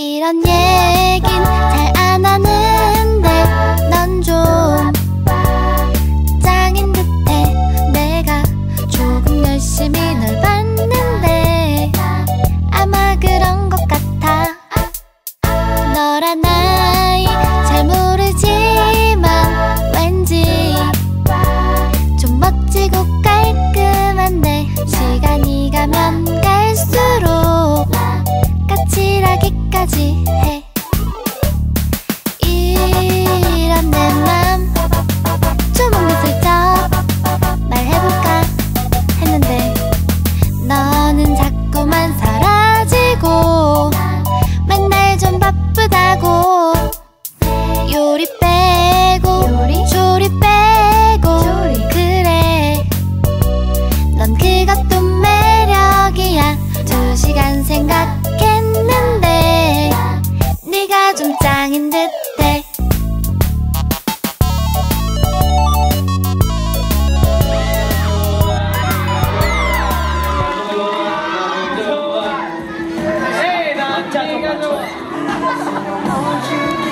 이런 얘긴 좀 바쁘다고. 요리 빼고 조리 빼고. 그래. 넌 그것도 매력이야. 두 시간 생각했는데 네가 좀 짱인 듯해. 남자 정말 좋아. 想要忘记